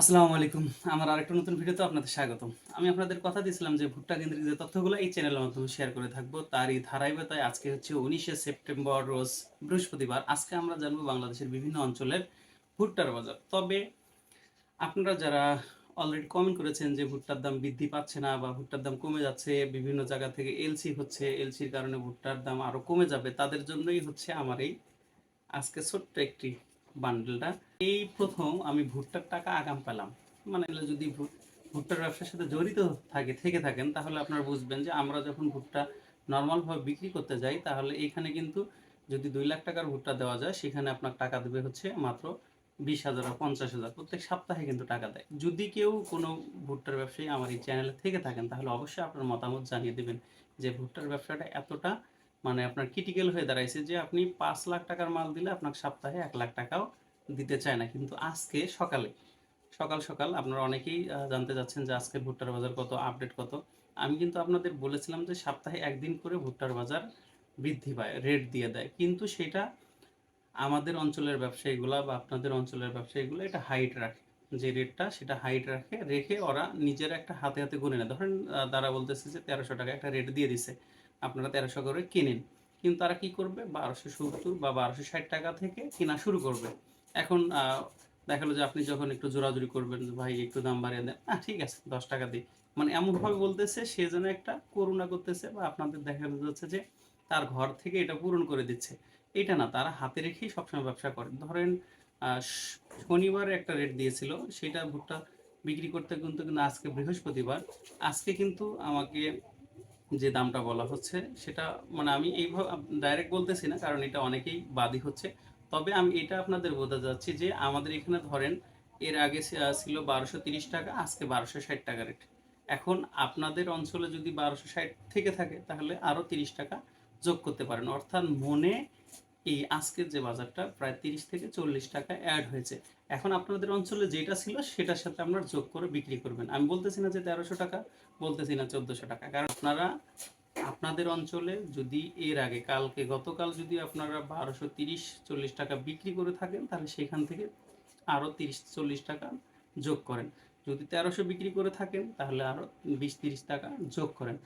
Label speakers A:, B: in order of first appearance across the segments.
A: আসসালামু আলাইকুম। আমার আরেকটা নতুন ভিডিওতে আপনাদের স্বাগতম। আমি আপনাদের কথা দিয়েছিলাম যে ভুট্টা কেন্দ্রিক যে তথ্যগুলো এই চ্যানেলের মাধ্যমে শেয়ার করে থাকব, তারই ধারাবাহিকতায় আজকে হচ্ছে উনিশে সেপ্টেম্বর, রোজ বৃহস্পতিবার। আজকে আমরা জানব বাংলাদেশের বিভিন্ন অঞ্চলের ভুট্টার বাজার। তবে আপনারা যারা অলরেডি কমেন্ট করেছেন যে ভুট্টার দাম বৃদ্ধি পাচ্ছে না বা ভুট্টার দাম কমে যাচ্ছে, বিভিন্ন জায়গা থেকে এলসি হচ্ছে এলসির কারণে ভুট্টার দাম আরও কমে যাবে, তাদের জন্যই হচ্ছে আমার এই আজকে ছোট্ট একটি বান্ডেলটা এই প্রথম আমি ভুট্টার টাকা আগাম পেলাম। মানে যদি ভুট্টার ব্যবসার সাথে জড়িত থাকে, থেকে থাকেন, তাহলে আপনারা বুঝবেন যে আমরা যখন ভুট্টা নর্মালভাবে বিক্রি করতে যাই, তাহলে এইখানে কিন্তু যদি দুই লাখ টাকার ভুট্টা দেওয়া যায়, সেখানে আপনার টাকা দেবে হচ্ছে মাত্র বিশ হাজার আর পঞ্চাশ হাজার। প্রত্যেক সপ্তাহে কিন্তু টাকা দেয়। যদি কেউ কোনো ভুট্টার ব্যবসায়ী আমার এই চ্যানেলে থেকে থাকেন, তাহলে অবশ্যই আপনার মতামত জানিয়ে দেবেন যে ভুট্টার ব্যবসাটা এতটা মানে আপনার ক্রিটিক্যাল হয়ে দাঁড়াইছে যে আপনি পাঁচ লাখ টাকার মাল দিলে আপনাকে সপ্তাহে এক লাখ টাকাও দিতে চায় না। কিন্তু আজকে সকালে, সকাল সকাল আপনারা অনেকেই জানতে চাচ্ছেন যে আজকে ভুট্টার বাজার কত আপডেট কত। আমি কিন্তু আপনাদের বলেছিলাম যে সপ্তাহে একদিন করে ভুট্টার বাজার বৃদ্ধি পায় রেট দিয়ে দেয়। কিন্তু সেটা আমাদের অঞ্চলের ব্যবসায়ীগুলা বা আপনাদের অঞ্চলের ব্যবসায়ীগুলো এটা হাইট রাখে। যে রেটটা সেটা হাইট রাখে, রেখে ওরা নিজের একটা হাতে হাতে গুনে নেয়। ধরেন তারা বলতেছে যে তেরোশো টাকা একটা রেট দিয়ে দিছে। আপনারা তেরোশো করে কিনেন। কিন্তু তারা কি করবে? বারোশো সত্তর বা বারোশো ষাট টাকা থেকে কেনা শুরু করবে। এখন দেখাল যে আপনি যখন একটু জোরাজুরি করবেন ভাই, একটু দাম বাড়িয়ে দেন। আহ, ঠিক আছে, দশ টাকা দিই। মানে এমনভাবে বলতেছে, সে যেন একটা করুণা করতেছে বা আপনাদের দেখা যাচ্ছে যে, তার ঘর থেকে এটা পূরণ করে দিচ্ছে। এটা না, তারা হাতে রেখেই সবসময় ব্যবসা করে। ধরেন শনিবারে একটা রেট দিয়েছিল, সেটা ভুট্টা বিক্রি করতে কিন্তু কিন্তু আজকে বৃহস্পতিবার। আজকে কিন্তু আমাকে যে দামটা বলা হচ্ছে, সেটা মানে আমি এইভাবে ডাইরেক্ট বলতেছি না, কারণ এটা অনেকেই বাদী হচ্ছে। তবে আমি এটা আপনাদের বোঝা যাচ্ছি যে আমাদের এখানে ধরেন, এর আগে ছিল বারোশো তিরিশ টাকা, আজকে বারোশো ষাট টাকা রেট এখন আপনাদের অঞ্চলে যদি বারোশো ষাট থেকে থাকে, তাহলে আরও তিরিশ টাকা যোগ করতে পারেন। অর্থাৎ মনে এই আজকের যে বাজারটা, প্রায় তিরিশ থেকে চল্লিশ টাকা অ্যাড হয়েছে। এখন আপনাদের অঞ্চলে যেটা ছিল সেটার সাথে আপনারা যোগ করে বিক্রি করবেন। আমি বলতেছি না যে তেরোশো টাকা, বলতেছি না চোদ্দোশো টাকা। কারণ আপনারা, আপনাদের অঞ্চলে যদি এর আগে, কালকে, গতকাল যদি আপনারা বারোশো তিরিশ চল্লিশ টাকা বিক্রি করে থাকেন, তাহলে সেখান থেকে আরও তিরিশ চল্লিশ টাকা যোগ করেন। যদি তেরোশো বিক্রি করে থাকেন, তাহলে আরও বিশ তিরিশ টাকা যোগ করেন।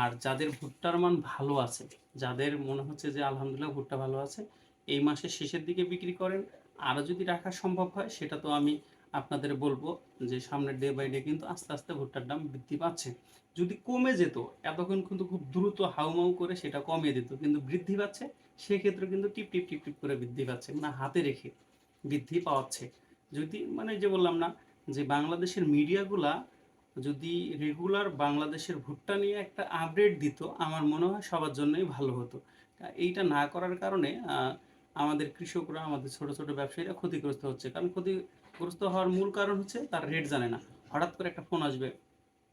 A: আর যাদের ভুট্টার মান ভালো আছে, যাদের মনে হচ্ছে যে আলহামদুলিল্লাহ ভুট্টা ভালো আছে, এই মাসের শেষের দিকে বিক্রি করেন আরও যদি রাখা সম্ভব হয়, সেটা তো আমি আপনাদের বলব যে সামনের ডে বাই ডে কিন্তু আস্তে আস্তে ভুট্টার দাম বৃদ্ধি পাচ্ছে। যদি কমে যেত, এতক্ষণ কিন্তু খুব দ্রুত হাউমাউ করে সেটা কমিয়ে দিত, কিন্তু বৃদ্ধি পাচ্ছে, সেক্ষেত্রে কিন্তু টিপ টিপ টিপ টিপ করে বৃদ্ধি পাচ্ছে মানে হাতে রেখে বৃদ্ধি পাওয়াচ্ছে। যদি মানে যে বললাম না, যে বাংলাদেশের মিডিয়াগুলা যদি রেগুলার বাংলাদেশের ভুট্টা নিয়ে একটা আপডেট দিত, আমার মনে হয় সবার জন্যই ভালো হতো। এইটা না করার কারণে আমাদের কৃষকরা, আমাদের ছোট ছোট ব্যবসায়ীরা ক্ষতিগ্রস্ত হচ্ছে। কারণ ক্ষতিগ্রস্ত হওয়ার মূল কারণ হচ্ছে তার রেট জানে না। হঠাৎ করে একটা ফোন আসবে,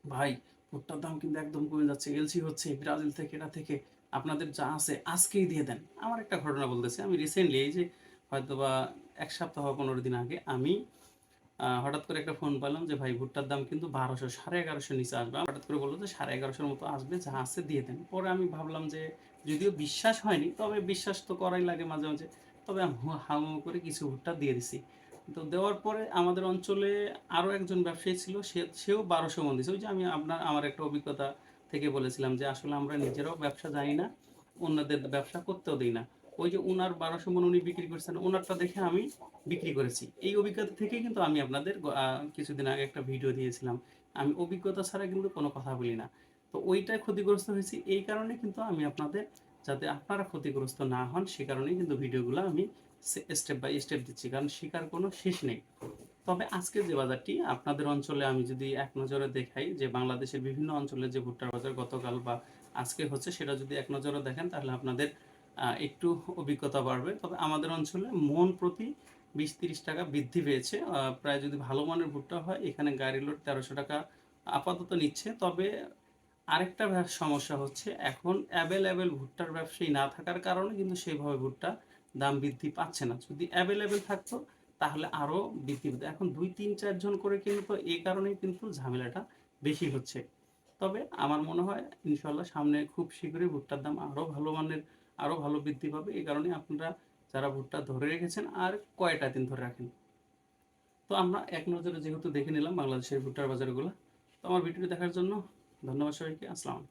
A: ভাই, ভুট্টার দাম কিন্তু একদম কমে যাচ্ছে, এলসি হচ্ছে, ব্রাজিল থেকে, এটা থেকে, আপনাদের যা আছে আজকেই দিয়ে দেন। আমার একটা ঘটনা বলতেছে, আমি রিসেন্টলি এই যে হয়তো বা এক সপ্তাহ পনেরো দিন আগে আমি হঠাৎ করে একটা ফোন পেলাম যে, ভাই, ভুট্টার দাম কিন্তু বারোশো, সাড়ে এগারোশো নিচে আসবে। হঠাৎ করে বলল যে, সাড়ে এগারোশোর মতো আসবে, যা আছে দিয়ে দেন। পরে আমি ভাবলাম যে, যদিও বিশ্বাস হয়নি, তবে বিশ্বাস তো করাই লাগে মাঝে মাঝে। তবে আমি হাউ করে কিছু ভুট্টা দিয়ে দিছি। তো দেওয়ার পরে আমাদের অঞ্চলে আরও একজন ব্যবসায়ী ছিল, সে, সেও বারোশো মন দিয়েছে ওই যে আমি আপনার, আমার একটা অভিজ্ঞতা থেকে বলেছিলাম যে, আসলে আমরা নিজেরাও ব্যবসা জানি না, অন্যদের ব্যবসা করতেও দিই না। ওই যে ওনার বারোশো মন উনি বিক্রি করছেন ওনারটা দেখে আমি বিক্রি করেছি। এই অভিজ্ঞতা থেকে কিন্তু আমি আপনাদের কিছুদিন আগে একটা ভিডিও দিয়েছিলাম। আমি অভিজ্ঞতা ছাড়া কিন্তু কোনো কথা বলি না। তো ওইটাই ক্ষতিগ্রস্ত হয়েছি, এই কারণে কিন্তু আমি আপনাদের, যাতে আপনারা ক্ষতিগ্রস্ত না হন, সে কারণেই কিন্তু ভিডিওগুলো আমি স্টেপ বাই স্টেপ দিচ্ছি, কারণ শেখার কোনো শেষ নেই। তবে আজকের যে বাজারটি, আপনাদের অঞ্চলে আমি যদি এক নজরে দেখাই যে বাংলাদেশের বিভিন্ন অঞ্চলে যে ভুট্টার বাজার গতকাল বা আজকে হচ্ছে, সেটা যদি এক নজরে দেখেন, তাহলে আপনাদের একটু অভিজ্ঞতা বাড়বে। তবে আমাদের অঞ্চলে মন প্রতি বিশ তিরিশ টাকা বৃদ্ধি পেয়েছে। প্রায় যদি ভালো মানের ভুট্টা হয়, এখানে গাড়ি লোড তেরোশো টাকা আপাতত নিচ্ছে। তবে আরেকটা সমস্যা হচ্ছে, এখন অ্যাভেলেবেল ভুট্টার ব্যবসায়ী না থাকার কারণে কিন্তু সেইভাবে ভুট্টা দাম বৃদ্ধি পাচ্ছে না। যদি অ্যাভেলেবেল থাকতো, তাহলে আরও বৃদ্ধি পেত। এখন দুই, তিন চারজন করে কিন্তু এই কারণেই কিন্তু ঝামেলাটা বেশি হচ্ছে। তবে আমার মনে হয় ইনশাল্লাহ সামনে খুব শীঘ্রই ভুট্টার দাম আরও ভালো মানের আরও ভালো বৃদ্ধি পাবে। এই কারণে আপনারা যারা ভুট্টা ধরে রেখেছেন আর কয়টা দিন ধরে রাখেন। তো আমরা এক নজরে যেহেতু দেখে নিলাম বাংলাদেশের ভুট্টার বাজারগুলো, তো আমার ভিডিওটি দেখার জন্য ধন্যবাদ সবাইকে। আসসালাম